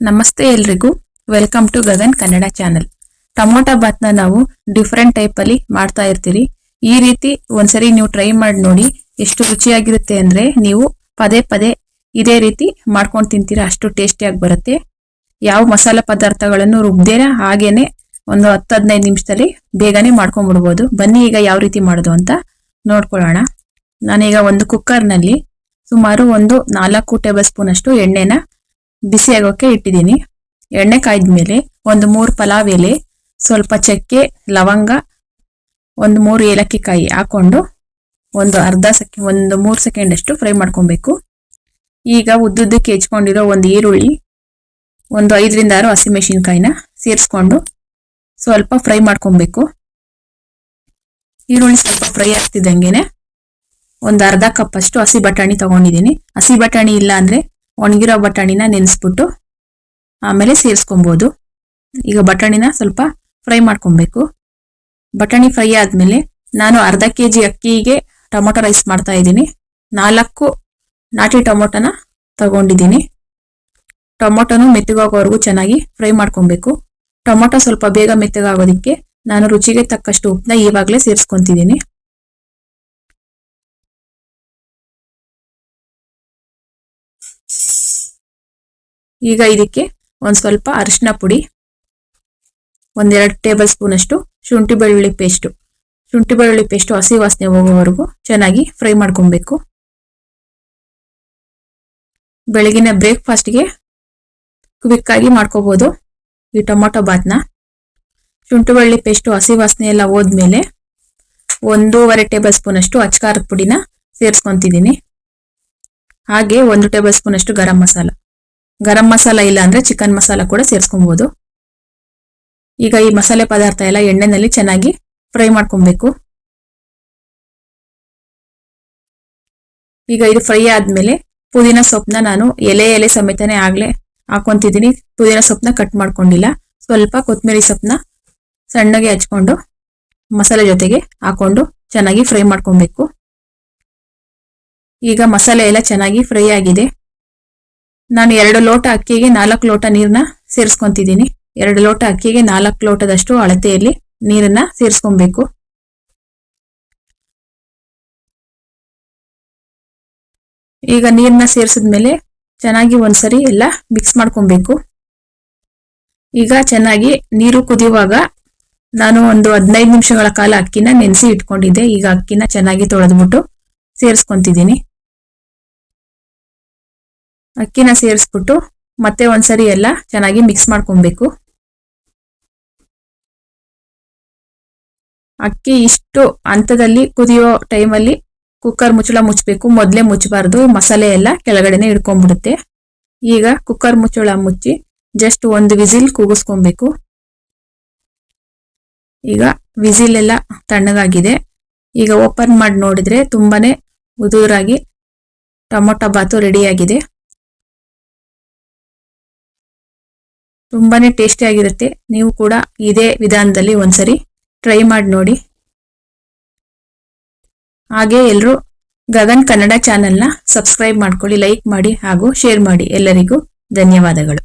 ನಮಸ್ತೆ ಎಲ್ರಿಗೂ. Welcome to Gagan Kannada channel tomato ಬಾತ್ನ ನಾವು ಡಿಫ್ರೆಂಟ್ ಅಲ್ಲಿ ಮಾಡ್ತಾ ಇರ್ತೀರಿ. ಈ ರೀತಿ ಒಂದ್ಸರಿ ನೀವು ಟ್ರೈ ಮಾಡಿ ನೋಡಿ ಎಷ್ಟು ರುಚಿಯಾಗಿರುತ್ತೆ ಅಂದ್ರೆ ನೀವು ಪದೇ ಪದೇ ಇದೇ ರೀತಿ ಮಾಡ್ಕೊಂಡು ತಿಂತೀರಾ, ಅಷ್ಟು ಟೇಸ್ಟಿಯಾಗಿ ಬರುತ್ತೆ. ಯಾವ ಮಸಾಲೆ ಪದಾರ್ಥಗಳನ್ನು ರುಬ್ದೇನ ಹಾಗೇನೆ ಒಂದು ಹತ್ತು ಹದಿನೈದು ನಿಮಿಷದಲ್ಲಿ ಬೇಗನೆ ಮಾಡ್ಕೊಂಡ್ಬಿಡ್ಬೋದು ಬನ್ನಿ ಈಗ ಯಾವ ರೀತಿ ಮಾಡೋದು ಅಂತ ನೋಡ್ಕೊಳ್ಳೋಣ. ನಾನೀಗ ಒಂದು ಕುಕ್ಕರ್ನಲ್ಲಿ ಸುಮಾರು ಒಂದು ನಾಲ್ಕು ಟೇಬಲ್ ಸ್ಪೂನ್ ಅಷ್ಟು ಎಣ್ಣೆನ ಬಿಸಿ ಆಗೋಕೆ ಇಟ್ಟಿದ್ದೀನಿ. ಎಣ್ಣೆ ಕಾಯ್ದ್ಮೇಲೆ ಒಂದು ಮೂರು ಪಲಾವ್ ಎಲೆ, ಸ್ವಲ್ಪ ಚಕ್ಕೆ, ಲವಂಗ, ಒಂದು ಮೂರು ಏಲಕ್ಕಿ ಕಾಯಿ ಹಾಕೊಂಡು ಒಂದು ಅರ್ಧ ಸೆಕೆ, ಒಂದು ಮೂರು ಸೆಕೆಂಡ್ ಅಷ್ಟು ಫ್ರೈ ಮಾಡ್ಕೊಬೇಕು. ಈಗ ಉದ್ದುದ್ದಕ್ಕೆ ಹೆಚ್ಕೊಂಡಿರೋ ಒಂದು ಈರುಳ್ಳಿ, ಒಂದು ಐದರಿಂದ ಆರು ಹಸಿಮೆಣಸಿನ್ಕಾಯಿನ ಸೇರಿಸ್ಕೊಂಡು ಸ್ವಲ್ಪ ಫ್ರೈ ಮಾಡ್ಕೊಬೇಕು. ಈರುಳ್ಳಿ ಸ್ವಲ್ಪ ಫ್ರೈ ಆಗ್ತಿದ್ದಂಗೆ ಒಂದು ಅರ್ಧ ಕಪ್ ಅಷ್ಟು ಹಸಿ ಬಟಾಣಿ ತಗೊಂಡಿದ್ದೀನಿ. ಹಸಿ ಬಟಾಣಿ ಇಲ್ಲ ಅಂದ್ರೆ ಒಣಗಿರೋ ಬಟಾಣಿನ ನೆನೆಸ್ಬಿಟ್ಟು ಆಮೇಲೆ ಸೇರಿಸ್ಕೊಬೋದು. ಈಗ ಬಟಾಣಿನ ಸ್ವಲ್ಪ ಫ್ರೈ ಮಾಡ್ಕೊಬೇಕು. ಬಟಾಣಿ ಫ್ರೈ ಆದಮೇಲೆ ನಾನು ಅರ್ಧ ಕೆ ಜಿ ಅಕ್ಕಿಗೆ ಟೊಮೊಟೊ ರೈಸ್ ಮಾಡ್ತಾ ಇದ್ದೀನಿ. ನಾಲ್ಕು ನಾಟಿ ಟೊಮೊಟೊನ ತಗೊಂಡಿದ್ದೀನಿ. ಟೊಮೊಟೊನು ಮೆತ್ತಗಾಗೋವರೆಗೂ ಚೆನ್ನಾಗಿ ಫ್ರೈ ಮಾಡ್ಕೊಬೇಕು. ಟೊಮೊಟೊ ಸ್ವಲ್ಪ ಬೇಗ ಮೆತ್ತಗಾಗೋದಕ್ಕೆ ನಾನು ರುಚಿಗೆ ತಕ್ಕಷ್ಟು ಉಪ್ಪನ್ನ ಈವಾಗಲೇ ಸೇರಿಸ್ಕೊಂತಿದ್ದೀನಿ. ಈಗ ಇದಕ್ಕೆ ಒಂದು ಸ್ವಲ್ಪ ಅರಿಶಿನ ಪುಡಿ ಒಂದೆರಡು ಟೇಬಲ್ ಸ್ಪೂನ್ ಅಷ್ಟು ಶುಂಠಿ ಬೆಳ್ಳುಳ್ಳಿ ಪೇಸ್ಟು. ಶುಂಠಿ ಬೆಳ್ಳುಳ್ಳಿ ಪೇಸ್ಟು ಹಸಿ ವಾಸನೆ ಹೋಗೋವರೆಗೂ ಚೆನ್ನಾಗಿ ಫ್ರೈ ಮಾಡ್ಕೊಬೇಕು. ಬೆಳಗಿನ ಬ್ರೇಕ್ಫಾಸ್ಟ್ಗೆ ಕ್ವಿಕ್ ಆಗಿ ಮಾಡ್ಕೋಬಹುದು ಈ ಟೊಮೊಟೊ ಬಾತ್ನ ಶುಂಠಿ ಬೆಳ್ಳುಳ್ಳಿ ಪೇಸ್ಟು ಹಸಿ ವಾಸನೆ ಎಲ್ಲ ಹೋದ್ಮೇಲೆ ಒಂದೂವರೆ ಟೇಬಲ್ ಸ್ಪೂನ್ ಅಷ್ಟು ಅಚ್ಕಾರದ ಪುಡಿನ ಸೇರಿಸ್ಕೊಂತಿದ್ದೀನಿ. ಹಾಗೆ ಒಂದು ಟೇಬಲ್ ಸ್ಪೂನ್ ಅಷ್ಟು ಗರಂ ಮಸಾಲ. ಗರಂ ಮಸಾಲ ಇಲ್ಲ ಅಂದ್ರೆ ಚಿಕನ್ ಮಸಾಲ ಕೂಡ ಸೇರಿಸ್ಕೊಬಹುದು ಈಗ ಈ ಮಸಾಲೆ ಪದಾರ್ಥ ಎಲ್ಲ ಎಣ್ಣೆನಲ್ಲಿ ಚೆನ್ನಾಗಿ ಫ್ರೈ ಮಾಡ್ಕೊಬೇಕು. ಈಗ ಇದು ಫ್ರೈ ಆದ್ಮೇಲೆ ಪುದೀನ ಸೊಪ್ಪನ್ನ ನಾನು ಎಲೆ ಎಲೆ ಸಮೇತನೇ ಆಗ್ಲೇ ಹಾಕೊಂತಿದ್ದೀನಿ ಪುದೀನ ಸೊಪ್ಪನ್ನ ಕಟ್ ಮಾಡ್ಕೊಂಡಿಲ್ಲ. ಸ್ವಲ್ಪ ಕೊತ್ತಂಬರಿ ಸೊಪ್ಪನ್ನ ಸಣ್ಣಗೆ ಹಚ್ಕೊಂಡು ಮಸಾಲೆ ಜೊತೆಗೆ ಹಾಕೊಂಡು ಚೆನ್ನಾಗಿ ಫ್ರೈ ಮಾಡ್ಕೊಬೇಕು. ಈಗ ಮಸಾಲೆ ಎಲ್ಲ ಚೆನ್ನಾಗಿ ಫ್ರೈ ಆಗಿದೆ. ನಾನು ಎರಡು ಲೋಟ ಅಕ್ಕಿಗೆ ನಾಲ್ಕು ಲೋಟ ನೀರನ್ನ ಸೇರಿಸ್ಕೊಂತಿದ್ದೀನಿ. ಎರಡು ಲೋಟ ಅಕ್ಕಿಗೆ ನಾಲ್ಕು ಲೋಟದಷ್ಟು ಅಳತೆಯಲ್ಲಿ ನೀರನ್ನ ಸೇರಿಸ್ಕೊಬೇಕು. ಈಗ ನೀರನ್ನ ಸೇರಿಸಿದ್ಮೇಲೆ ಚೆನ್ನಾಗಿ ಒಂದ್ಸರಿ ಎಲ್ಲ ಮಿಕ್ಸ್ ಮಾಡ್ಕೊಬೇಕು. ಈಗ ಚೆನ್ನಾಗಿ ನೀರು ಕುದಿಯುವಾಗ ನಾನು ಒಂದು ಹದಿನೈದು ನಿಮಿಷಗಳ ಕಾಲ ಅಕ್ಕಿನ ನೆನೆಸಿ ಇಟ್ಕೊಂಡಿದ್ದೆ. ಈಗ ಅಕ್ಕಿನ ಚೆನ್ನಾಗಿ ತೊಳೆದ್ಬಿಟ್ಟು ಸೇರಿಸ್ಕೊಂತಿದ್ದೀನಿ. ಅಕ್ಕಿನ ಸೇರಿಸ್ಬಿಟ್ಟು ಮತ್ತೆ ಒಂದ್ಸರಿ ಎಲ್ಲ ಚೆನ್ನಾಗಿ ಮಿಕ್ಸ್ ಮಾಡ್ಕೊಬೇಕು. ಅಕ್ಕಿ ಇಷ್ಟು ಹಂತದಲ್ಲಿ ಕುದಿಯೋ ಟೈಮಲ್ಲಿ ಕುಕ್ಕರ್ ಮುಚ್ಚಳ ಮುಚ್ಚಬೇಕು. ಮೊದಲೇ ಮುಚ್ಚಬಾರ್ದು. ಮಸಾಲೆ ಎಲ್ಲ ಕೆಳಗಡೆನೆ ಇಡ್ಕೊಂಡ್ಬಿಡುತ್ತೆ ಈಗ ಕುಕ್ಕರ್ ಮುಚ್ಚಳ ಮುಚ್ಚಿ ಜಸ್ಟ್ ಒಂದು ವಿಸಿಲ್ ಕೂಗಿಸ್ಕೊಬೇಕು. ಈಗ ವಿಸಿಲ್ ಎಲ್ಲ ತಣ್ಣಗಾಗಿದೆ. ಈಗ ಓಪನ್ ಮಾಡಿ ನೋಡಿದ್ರೆ ತುಂಬಾನೇ ಉದುರಾಗಿ ಟೊಮೊಟೊ ಬಾತು ರೆಡಿಯಾಗಿದೆ ತುಂಬಾನೇ ಟೇಸ್ಟಿ ಆಗಿರುತ್ತೆ. ನೀವು ಕೂಡ ಇದೇ ವಿಧಾನದಲ್ಲಿ ಒಂದ್ಸರಿ ಟ್ರೈ ಮಾಡಿ ನೋಡಿ. ಹಾಗೆ ಎಲ್ಲರೂ ಗಗನ್ ಕನ್ನಡ ಚಾನೆಲ್ನ ಸಬ್ಸ್ಕ್ರೈಬ್ ಮಾಡ್ಕೊಳ್ಳಿ ಲೈಕ್ ಮಾಡಿ ಹಾಗೂ ಶೇರ್ ಮಾಡಿ. ಎಲ್ಲರಿಗೂ ಧನ್ಯವಾದಗಳು.